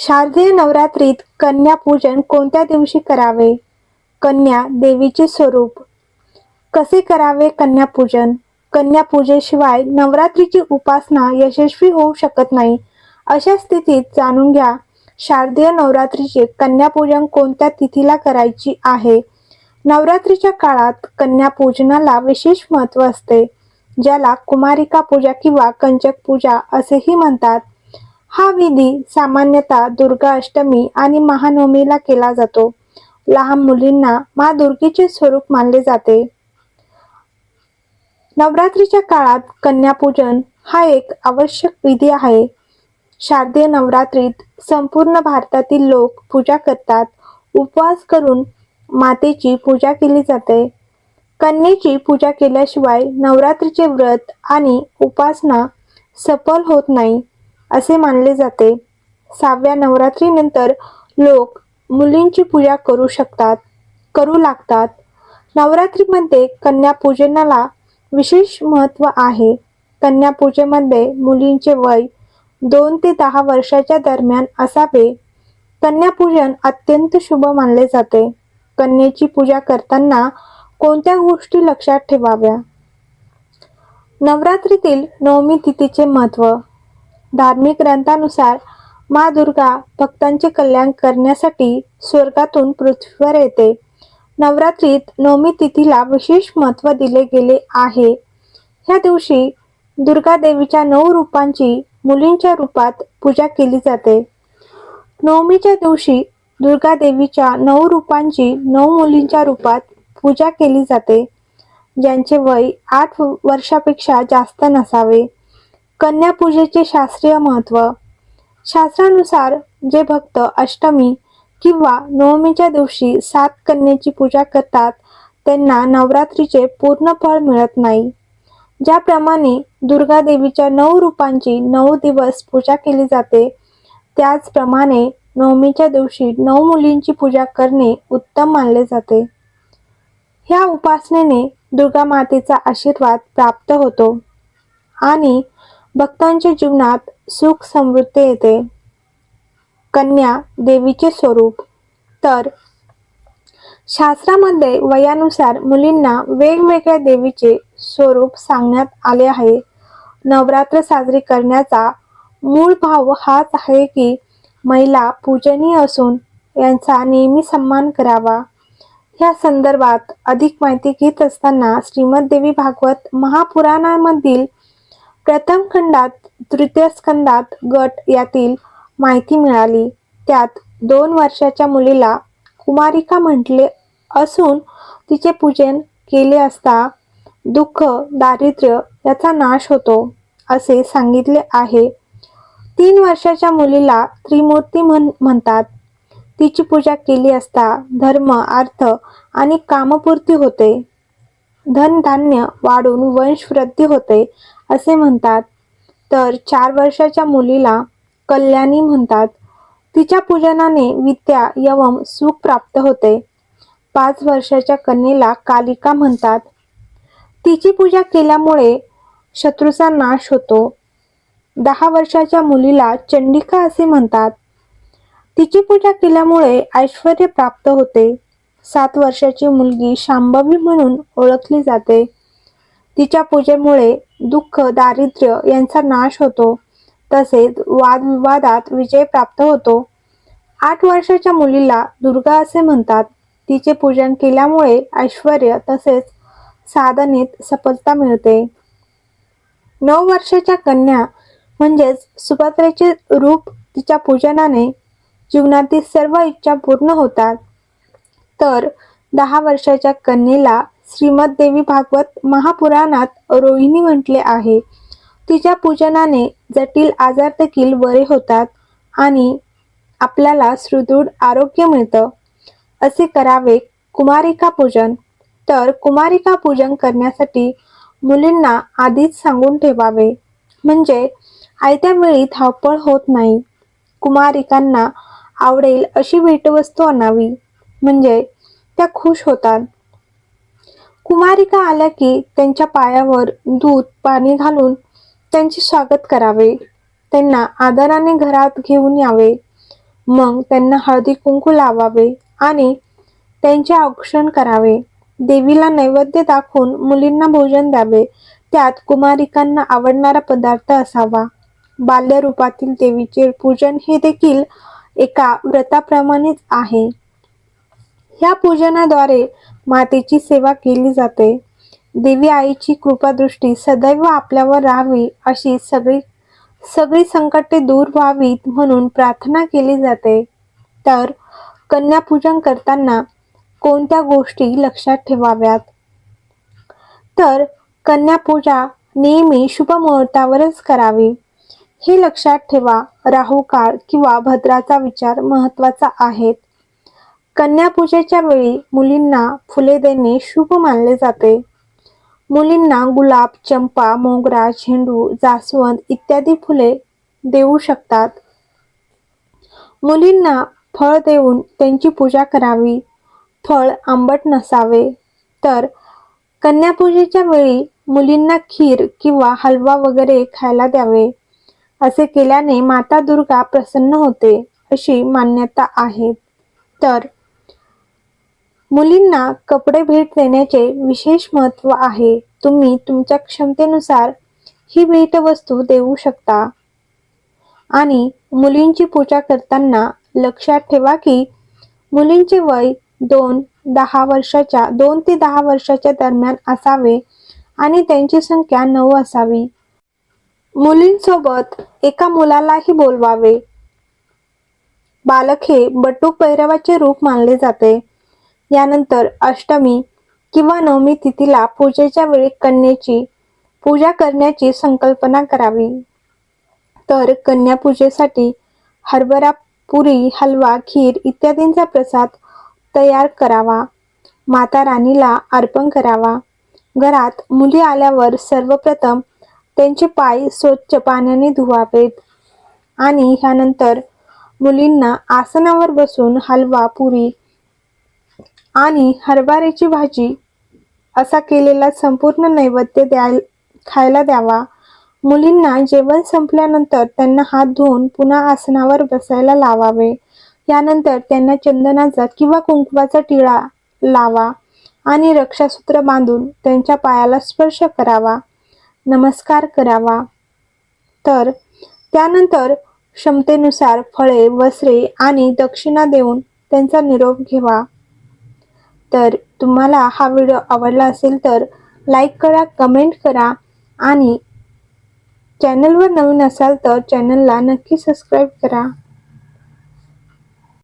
शारदीय नवरात्रीत कन्या पूजन कोणत्या दिवशी करावे? कन्या देवीचे स्वरूप. कसे करावे कन्या पूजन? कन्या पूजेशिवाय नवरात्रीची उपासना यशस्वी होऊ शकत नाही. अशा स्थितीत जाणून घ्या शारदीय नवरात्रीचे कन्यापूजन कोणत्या तिथीला करायची आहे? नवरात्रीच्या काळात कन्या पूजनाला विशेष महत्त्व असते ज्याला कुमारिका पूजा किंवा कंचक पूजा असेही म्हणतात. हा विधी सामान्यतः दुर्गा अष्टमी आणि महानवमीला केला जातो. लहान मुलींना मा दुर्गेचे स्वरूप मानले जाते. नवरात्रीच्या काळात कन्यापूजन हा एक आवश्यक विधी आहे. शारदीय नवरात्रीत संपूर्ण भारतातील लोक पूजा करतात. उपवास करून मातेची पूजा केली जाते. कन्येची पूजा केल्याशिवाय नवरात्रीचे व्रत आणि उपासना सफल होत नाही. असे मानले जाते. सहाव्या नवरात्रीनंतर लोक मुलींची पूजा करू शकतात करू लागतात. नवरात्रीमध्ये कन्या पूजनाला विशेष महत्त्व आहे. कन्या पूजेमध्ये मुलींचे वय दोन ते दहा वर्षाच्या दरम्यान असावे. कन्यापूजन अत्यंत शुभ मानले जाते. कन्येची पूजा करताना कोणत्या गोष्टी लक्षात ठेवाव्या? नवरात्रीतील नवमी तिथीचे महत्त्व. धार्मिक ग्रंथानुसार मा दुर्गा भक्तांचे कल्याण करण्यासाठी स्वर्गातून पृथ्वीवर येते. नवरात्रीत नवमी तिथीला विशेष महत्त्व दिले गेले आहे. ह्या दिवशी दुर्गा देवीच्या नऊ रूपांची मुलींच्या रूपात पूजा केली जाते. नवमीच्या दिवशी दुर्गा देवीच्या नऊ रूपांची नऊ मुलींच्या रूपात पूजा केली जाते. ज्यांचे वय आठ वर्षापेक्षा जास्त नसावे. कन्या पूजेचे शास्त्रीय महत्त्व. शास्त्रानुसार जे भक्त अष्टमी किंवा नवमीच्या दिवशी सात कन्याची पूजा करतात त्यांना नवरात्रीचे पूर्ण फळ मिळत नाही. ज्याप्रमाणे दुर्गा देवीच्या नऊ रूपांची नऊ दिवस पूजा केली जाते त्याचप्रमाणे नवमीच्या दिवशी नऊ मुलींची पूजा करणे उत्तम मानले जाते. ह्या उपासनेने दुर्गा मातेचा आशीर्वाद प्राप्त होतो. आणि भक्तांच्या जीवनात सुख समृद्धी येते. कन्या देवीचे स्वरूप. तर शास्त्रामध्ये वयानुसार मुलींना वेगवेगळ्या देवीचे स्वरूप सांगण्यात आले आहे. नवरात्र साजरी करण्याचा मूळ भाव हाच आहे की महिला पूजनीय असून यांचा नेहमी सन्मान करावा. या संदर्भात अधिक माहिती घेत असताना श्रीमद देवी भागवत महापुराणामधील प्रथम खंडात तृतीय स्कंदात गट यातील माहिती मिळाली. त्यात दोन वर्षाच्या मुलीला कुमारिका म्हटले असून तिचे पूजन केले असता दुःख दारिद्र्य याचा नाश होतो असे सांगितले आहे. तीन वर्षाच्या मुलीला त्रिमूर्ती म्हण म्हणतात. तिची पूजा केली असता धर्म अर्थ आणि कामपूर्ती होते. धनधान्य वाढून वंशवृद्धी होते. असे म्हणतात. तर चार वर्षाच्या मुलीला कल्याणी म्हणतात. तिच्या पूजनाने विद्या यवम सुख प्राप्त होते. पाच वर्षाच्या कन्येला कालिका म्हणतात. तिची पूजा केल्यामुळे शत्रूचा नाश होतो. दहा वर्षाच्या मुलीला चंडिका असे म्हणतात. तिची पूजा केल्यामुळे ऐश्वर प्राप्त होते. सात वर्षाची मुलगी शांभवी म्हणून ओळखली जाते. तिच्या पूजेमुळे दुःख दारिद्र्य यांचा नाश होतो. तसेच वादविवादात विजय प्राप्त होतो. आठ वर्षाच्या मुलीला दुर्गा असे म्हणतात. तिचे पूजन केल्यामुळे ऐश्वर तसेच साधनेत सफलता मिळते. नऊ वर्षाच्या कन्या म्हणजेच सुभद्रेचे रूप तिच्या पूजनाने जीवनातील सर्व इच्छा पूर्ण होतात. तर दहा वर्षाच्या कन्येला श्रीमद देवी भागवत महापुराणात रोहिणी म्हटले आहे. तिच्या पूजनाने जटिल आजार देखील बरे होतात आणि आपल्याला सुदृढ आरोग्य मिळतं. असे करावे कुमारिका पूजन. तर कुमारिका पूजन करण्यासाठी मुलींना आधीच सांगून ठेवावे. म्हणजे आयत्या वेळी धावपळ होत नाही. कुमारिकांना आवडेल अशी भेटवस्तू आणावी. म्हणजे त्या खुश होतात. कुमारिका आल्या की त्यांच्या पायावर दूध पाणी घालून त्यांचे स्वागत करावे. त्यांना आदराने घरात घेऊन यावे. मग त्यांना हळदी कुंकू लावावे आणि त्यांचे औक्षण करावे. देवीला नैवेद्य दाखवून मुलींना भोजन द्यावे. त्यात कुमारिकांना आवडणारा पदार्थ असावा. बाल्यरूपातील देवीचे पूजन हे देखील एका व्रताप्रमाणेच आहे. या पूजनाद्वारे मातेची सेवा केली जाते. देवी आईची कृपादृष्टी सदैव आपल्यावर राहावी अशी सगळी सगळी संकटे दूर व्हावीत म्हणून प्रार्थना केली जाते. तर कन्यापूजन करताना कोणत्या गोष्टी लक्षात ठेवाव्यात? तर कन्यापूजा नेहमी शुभ मुहूर्तावरच करावी. हे लक्षात ठेवा राहू काळ किंवा भद्राचा विचार महत्त्वाचा आहेत. कन्यापूजेच्या वेळी मुलींना फुले देणे शुभ मानले जाते. मुलींना गुलाब चंपा मोगरा झेंडू जास्वंद इत्यादी फुले देऊ शकतात. मुलींना फळ देऊन त्यांची पूजा करावी. फळ आंबट नसावे. तर कन्यापूजेच्या वेळी मुलींना खीर किंवा हलवा वगैरे खायला द्यावे. असे केल्याने माता दुर्गा प्रसन्न होते अशी मान्यता आहे. तर मुलींना कपडे भेट देण्याचे विशेष महत्त्व आहे. तुम्ही तुमच्या क्षमतेनुसार ही भेटवस्तू देऊ शकता. आणि मुलींची पूजा करताना लक्षात ठेवा की मुलींचे वय दोन दहा वर्षाच्या दोन ते दहा वर्षाच्या दरम्यान असावे आणि त्यांची संख्या नऊ असावी. मुलींसोबत एका मुलालाही बोलवावे. बालक हे बटूक भैरवाचे रूप मानले जाते. यानंतर अष्टमी किंवा नवमी तिथीला पूजेच्या वेळी कन्येची पूजा करण्याची संकल्पना करावी. तर कन्या पूजेसाठी हरभरा पुरी हलवा खीर इत्यादींचा प्रसाद तयार करावा. माता राणीला अर्पण करावा. घरात मुली आल्यावर सर्वप्रथम त्यांचे पाय स्वच्छ पाण्याने धुवावेत आणि ह्यानंतर मुलींना आसनावर बसून हलवा पुरी आणि हरभऱ्याची भाजी असा केलेला संपूर्ण नैवेद्य द्याय खायला द्यावा. मुलींना जेवण संपल्यानंतर त्यांना हात धुवून पुन्हा आसनावर बसायला लावावे. यानंतर त्यांना चंदनाचा किंवा कुंकवाचा टिळा लावा आणि रक्षासूत्र बांधून त्यांच्या पायाला स्पर्श करावा. नमस्कार करावा. तर त्यानंतर क्षमतेनुसार फळे वस्त्रे आणि दक्षिणा देऊन त्यांचा निरोप घेवा. तर तुम्हाला हा व्हिडिओ आवडला असेल तर लाईक करा कमेंट करा आणि चॅनलवर नवीन असाल तर चॅनलला नक्की सबस्क्राईब करा.